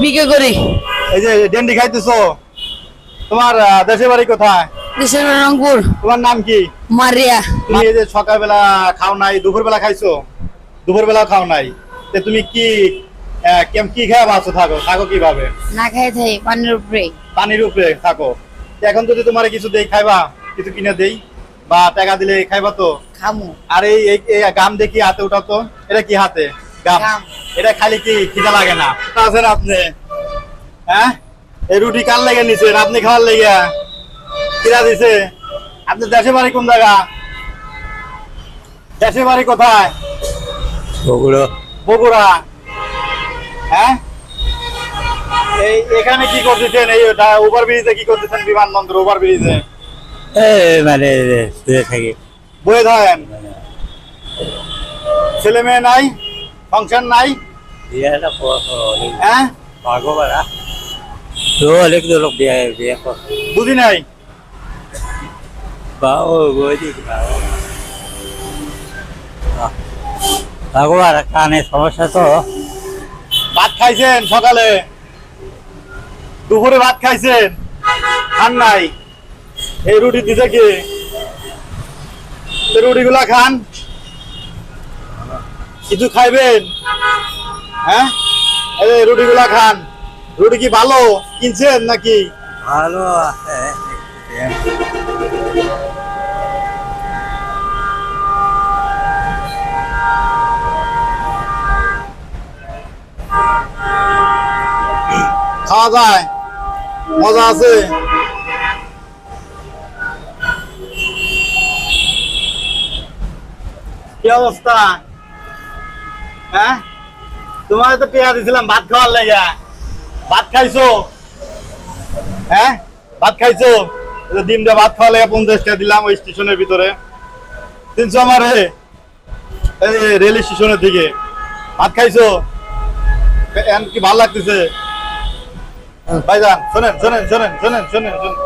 বিকে করি। এই যে ডেন্ডি খাইতেছো তোমার দেশের বাড়ি কোথায়? দেশের বাড়ি রংপুর। তোমার নাম কি? মারিয়া। তুমি এই যে সকালবেলা খাও নাই দুপুর বেলা খাইছো? দুপুর বেলা খাও নাই। তে তুমি কি কেম কি খেয়ে বাঁচো থাকো? থাকো কীভাবে? না খাই থাই পানির উপরে পানির উপরে থাকো। এখন যদি তোমার কিছু দেই খাইবা? কিছু কিনে দেই? বা টাকা দিলে খাইবা তো? খামু। আর এই গাম দেখি হাতে উঠাও তো। এটা কি হাতে। এটা খালি কি খিদা লাগে না? আছেন আপনি? হ্যাঁ? এই রুটি কার লেগে নিছেন? আপনি খাওয়ার লেগে। কিরা দিছে। আপনি দেশে বাড়ি কোন জায়গা? দেশে বাড়ি কোথায়? বগুড়া। হ্যাঁ? এই এখানে কি করতেছেন? এই ওভার ব্রিজে কি করতেছেন বিমানবন্দর ওভার ব্রিজে মানে শুয়ে থাকি। বয়ে ধরেন ছেলে মেয়ে নাই? সংসার নাই? হ্যাঁ অনেক লোক বিয়ে বিয়ে বুঝি নাই? কানে সমস্যা তো। ভাত খাইছেন সকালে? দুপুরে ভাত খাইছেন? খান নাই? এই রুটি দিতে কি? রুটি গুলা খান? কিছু খাইবেন? হ্যাঁ? এই রুটি গুলা খান। রুটি কি ভালো কিনছেন নাকি? ভালো আছে। খাওয়া যায়। মজা আছে। কি অবস্থা? হ্যাঁ? তোমার তো পেয়া দিছিলাম, ভাত খাওয়ার লেগা। ভাত খাইছো? হ্যাঁ? ভাত খাইছো? ডিমটা ভাত খাওয়া লেগে পঞ্চাশ টাকা দিলাম ওই স্টেশনের ভিতরে। তিনশো আমার? রেল স্টেশনের দিকে। ভাত খাইছো? এখন কি ভালো লাগতেছে? ভাইজান, শোনেন শোনেন শোনেন শোনেন শোনেন শোনেন।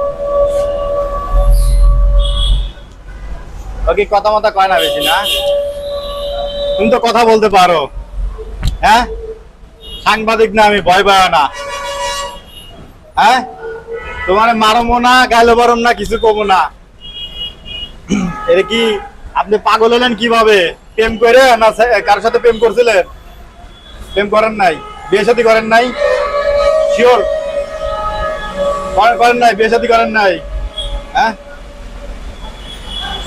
কথা মতো কয় না বেশি, না? তুমি তো কথা বলতে পারো। হ্যাঁ? সাংবাদিক না, আমি ভয় পাই না। হ্যাঁ? তোমার মারমো না, গাইলো বারম না, কিছু কমো না। এটা কি আপনি পাগল হলেন কীভাবে? প্রেম করে না কার সাথে প্রেম করছিলেন? প্রেম করেন নাই। বিয়ে শাদী করেন নাই? শিওর করেন নাই, বিয়ে শাদী করেন নাই? হ্যাঁ?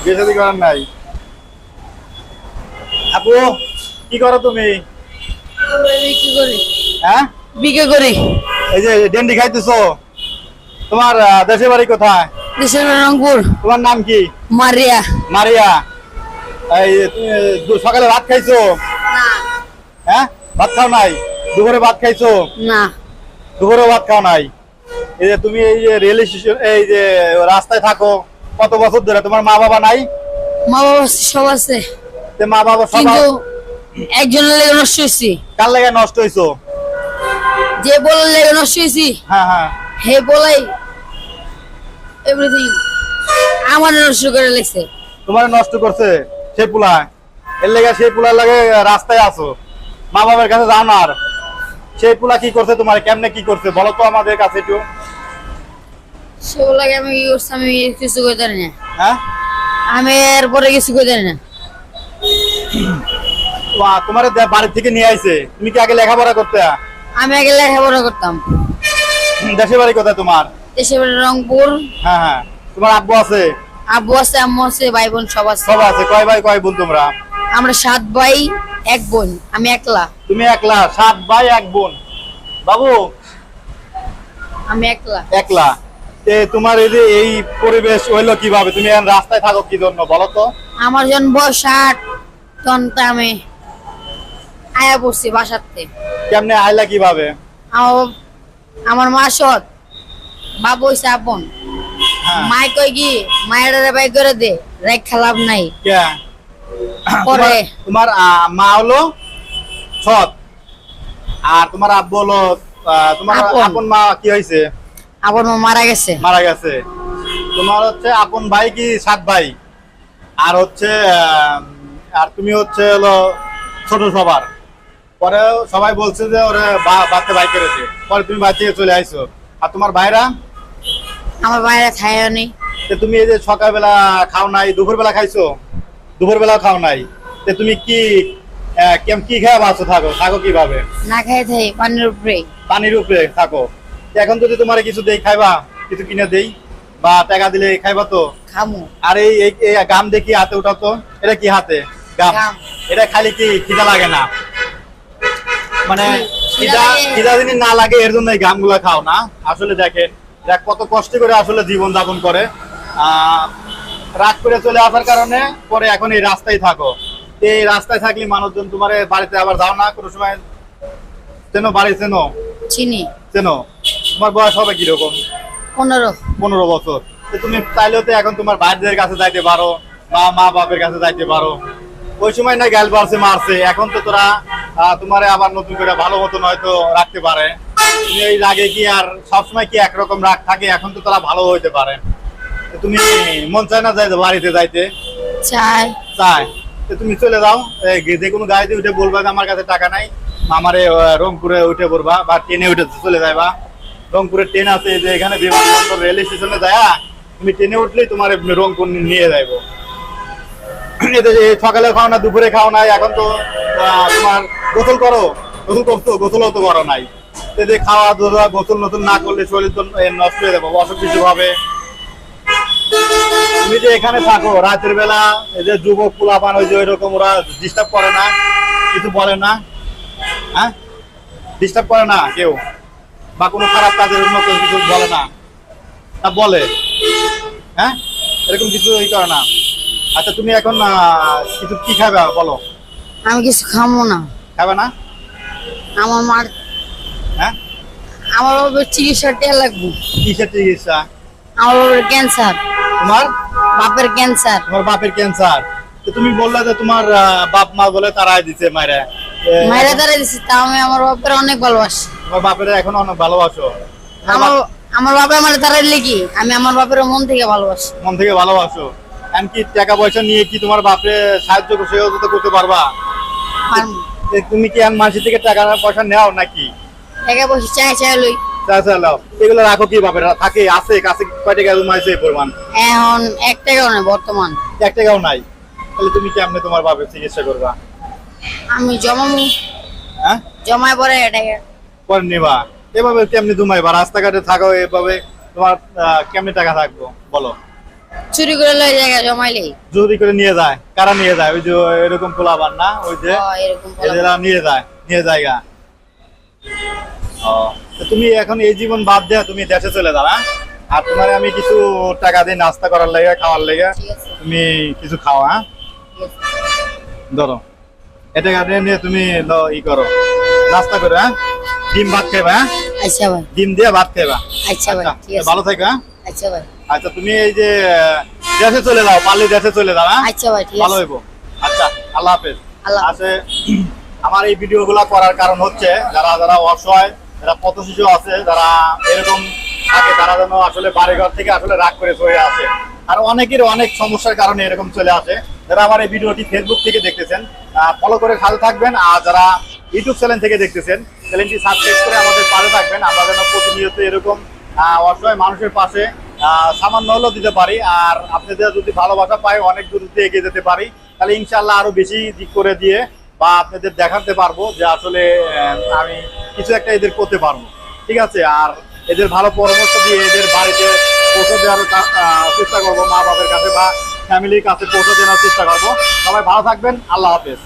বিয়ে শাদী করেন নাই? আপু, কি করো তুমি? করি হ্যাঁ? বিকে করি। এই যে ডেন্ডি খাইতেছো তোমার দেশের বাড়ি কোথায়? দেশের বাড়ি রংপুর। তোমার নাম কি? মারিয়া। মারিয়া। এই তুমি সকালে ভাত খাইছো? না। হ্যাঁ? ভাত খাও নাই? দুপুরে ভাত খাইছো? না। দুপুরে ভাত খাও নাই? এই যে তুমি এই যে রেল স্টেশন এই যে রাস্তায় থাকো কত বছর ধরে তোমার মা বাবা নাই? মা বাবা সব আছে। মা বাবা সব একজনের লেগে নষ্ট হয়েছি। কার লেগে নষ্ট হইছো যে বলার লেগে নষ্ট হয়েছি হ্যাঁ হ্যাঁ। হে বলাই এভরিথিং আমার নষ্ট করে লেগছে। তোমার নষ্ট করছে সে পুলা এর লেগে সেই পুলার লাগে রাস্তায় আছো। মা বাবার কাছে না সেই পুলা কি করছে তোমার? কেমনে কি করছে? বলো তো আমাদের কাছে একটু। সে আমি কি করছি? আমি কিছু করতে না। হ্যাঁ? আমি এরপরে কিছু করতে না। তোমার বাড়ি থেকে নিয়ে আইছে। তুমি কি আগে লেখাপড়া করতে? আমি আগে লেখাপড়া করতাম। দেশের বাড়ি কোথায় তোমার? দেশের বাড়ি রংপুর। হ্যাঁ হ্যাঁ। তোমার আব্বু আছে? আব্বু আছে আম্মু আছে ভাই বোন সব আছে। সব আছে। কয় ভাই কয় বোন তোমরা? আমরা সাত ভাই এক বোন। আমি একলা। তুমি একলা? সাত ভাই এক বোন। বাবু? আমি একলা। একলা। এ তোমার এই যে এই পরিবেশ হইল কীভাবে? তুমি এখন রাস্তায় থাকো কি জন্য বলো তো? আমার আট তখন আমি আয়া পড়ছি বাসাতে কেমনে আইলা কীভাবে? আমার আমার মা সৎ। বাবু হইছে আপন। হ্যাঁ। মাই কই কি মায়ের বাই করে দে রেখ খেলাম নাই। কে? পরে। তোমার- মা হলো সৎ। আর তোমার আব্বু হলো তোমার আপন। মা কি হয়েছে আপন মা মারা গেছে। মারা গেছে। তোমার হচ্ছে আপন ভাই কি সাত ভাই? আর হচ্ছে আর তুমি হচ্ছে হলো ছোট সবার। পরে সবাই বলছে যে ওরে বাচ্চা বাই করেছে পরে তুমি থেকে চলে আইছো। আর তোমার ভাইরা? আমার বাইরে খাইও নেই তো তুমি এই যে সকালবেলা খাও নাই দুপুরবেলা খাইছো? দুপুরবেলা খাও নাই। তো তুমি কি কেম কি খেয়ে বাঁচো? থাকো থাকো কীভাবে? না খাই থাই পানির উপরে। পানির উপরে থাকো। তো এখন যদি তোমার কিছু দেই খাইবা? কিছু কিনে দেই? বা টাকা দিলে খাইবা তো? খামু। আর এই এই- গাম দেখি হাতে উঠাও তো। এটা কি হাতে? গাম। এটা খালি কি খিদা লাগে না? মানে যদি না লাগে এর জন্য এই গামগুলো খাও না। আসলে দেখেন এরা কত কষ্ট করে আসলে জীবন যাপন করে। রাগ করে চলে আসার কারণে পরে এখন এই রাস্তায় থাকো। এই রাস্তায় থাকলে মানুষজন তোমার বাড়িতে আবার যাও না কোনো সময় চেনো বাড়ি চেনো? চিনি। চেনো? তোমার বয়স হবে কীরকম? পনেরো। পনেরো বছর। তুমি চাইলেও তো এখন তোমার ভাইদের কাছে যাইতে পারো বা মা বাপের কাছে যাইতে পারো। ওই সময় না পারছে মারছে। এখন তো তোরা তোমারে আবার নতুন করে ভালো মতন হয়তো রাখতে পারে। তুমি এই রাগে কি আর সবসময় কি একরকম রাগ থাকে? এখন তো তোরা ভালো হইতে পারে। তুমি মন চায় না যাইতে বাড়িতে যাইতে? চাই। চাই তুমি চলে যাও। যে কোনো গাড়িতে উঠে বলবা যে আমার কাছে টাকা নাই। আমারে রংপুরে উঠে পড়বা বা ট্রেনে উঠে চলে যাইবা। রংপুরের ট্রেন আছে যে এখানে বিমানবন্দর রেল স্টেশনে যায় তুমি ট্রেনে উঠলেই তোমার রংপুর নিয়ে যাইবো। এতে সকালে খাও না দুপুরে খাও না এখন তো তোমার গোসল করো, গোসল করতো গোসলও তো করো নাই। এতে খাওয়া দাওয়া গোসল নতুন না করলে শরীর তো নষ্ট হয়ে যাব, অসুখ কিছু হবে। তুমি যে এখানে থাকো, রাতের বেলা এই যে যুবক পোলাপান, ওই যে ওইরকম ওরা ডিস্টার্ব করে না, কিছু বলে না হ্যাঁ? ডিস্টার্ব করে না কেউ? বা কোনো খারাপ কাজের মতো কিছু বলে না? তা বলে হ্যাঁ? এরকম কিছু ই করে না। আচ্ছা তুমি এখন কিছু কি খাবে বলো? আমি কিছু খামো না। খাবে না? আমার মার হ্যাঁ? আমার বাবার চিকিৎসা টেয়া লাগবো। কিসের চিকিৎসা? আমার বাবার ক্যান্সার। তোমার? বাপের ক্যান্সার। তোমার বাপের ক্যান্সার। তো তুমি বললে যে তোমার আহ, বাপ মা বলে তারাই দিছে মায়েরা এ, মায়েরা দ্বারা দিছি তাও আমি আমার বাপের অনেক ভালোবাসি। তোমার বাপের এখন অনেক ভালোবাসো। তোমার আমার বাপ- আমার বাবা আমার দ্বারা কি? আমি আমার বাপের মন থেকে ভালোবাসি। মন থেকে ভালোবাসো। এমনকি টাকা পয়সা নিয়ে কি তোমার বাপরে সাহায্য সহযোগিতা করতে পারবা? পারব। তুমি কি এখন মানুষের থেকে টাকা পয়সা নেও নাকি? টাকা পয়সা চাই চাই লই। চা লাও। এগুলো রাখো কি বাপের থাকে আছে কাছে কয় টাকা জমাইছে পরিমাণ? এখন এক টাকাও নাই বর্তমান। এক টাকাও নাই? তাহলে তুমি কি কেমনে তোমার বাপের চিকিৎসা করবা? আমি জমামু। হ্যাঁ? জমায় পরে টাকা। পরে নিবা। এভাবে কেমনি জমাইবা? রাস্তাঘাটে থাকো এভাবে তোমার কেমনি টাকা থাকব? বলো। চুরি করে লই জায়গা জমাইলেই জরুরি করে নিয়ে যায় কারা নিয়ে যায়? ওই যে এরকম পোলাবার না? ওই যে এদেরা নিয়ে যায় নিয়ে জায়গা ও তুমি এখন এই জীবন বাদ দেয়া তুমি দেশে চলে যাও হ্যাঁ? আর তোমার আমি কিছু টাকা দিই নাস্তা করার লেগে খাওয়ার লেগে তুমি কিছু খাও হ্যাঁ? ধরো এটা গাড়ি নিয়ে তুমি ল- ই করো নাস্তা করো হ্যাঁ? ডিম ভাত খাইবা হ্যাঁ? আচ্ছা ভাই। ডিম দিয়ে ভাত খাইবা। আচ্ছা ভাই আচ্ছা ভালো থাকো হ্যাঁ? আচ্ছা ভাই। আচ্ছা তুমি এই যে দেশে চলে যাও পারলে দেশে চলে যাও হ্যাঁ? আচ্ছা ভাই ঠিক ভালো হইব। আচ্ছা আল্লাহ হাফেজ। আছে আমার এই ভিডিও গুলা করার কারণ হচ্ছে যারা যারা অসহায় যারা পথ শিশু আছে যারা এরকম থাকে তারা যেন আসলে বাড়িঘর থেকে আসলে রাগ করে চলে আসে। আর অনেকের অনেক সমস্যার কারণে এরকম চলে আসে। যারা আমার এই ভিডিওটি ফেসবুক থেকে দেখতেছেন ফলো করে সাথে থাকবেন আর যারা ইউটিউব চ্যানেল থেকে দেখতেছেন চ্যানেলটি সাবস্ক্রাইব করে আমাদের পাশে থাকবেন। আমরা যেন প্রতিনিয়ত এরকম অসহায় মানুষের পাশে সামান্য হলেও দিতে পারি। আর আপনাদের যদি ভালোবাসা পাই, অনেক দূর দিয়ে এগিয়ে যেতে পারি, তাহলে ইনশাল্লাহ আরও বেশি দিক করে দিয়ে বা আপনাদের দেখাতে পারব যে আসলে আমি কিছু একটা এদের করতে পারব। ঠিক আছে? আর এদের ভালো পরামর্শ দিয়ে এদের বাড়িতে পৌঁছে দেওয়ার চেষ্টা করব মা বাবার কাছে বা ফ্যামিলির কাছে পৌঁছে দেওয়ার চেষ্টা করব। সবাই ভালো থাকবেন। আল্লাহ হাফেজ।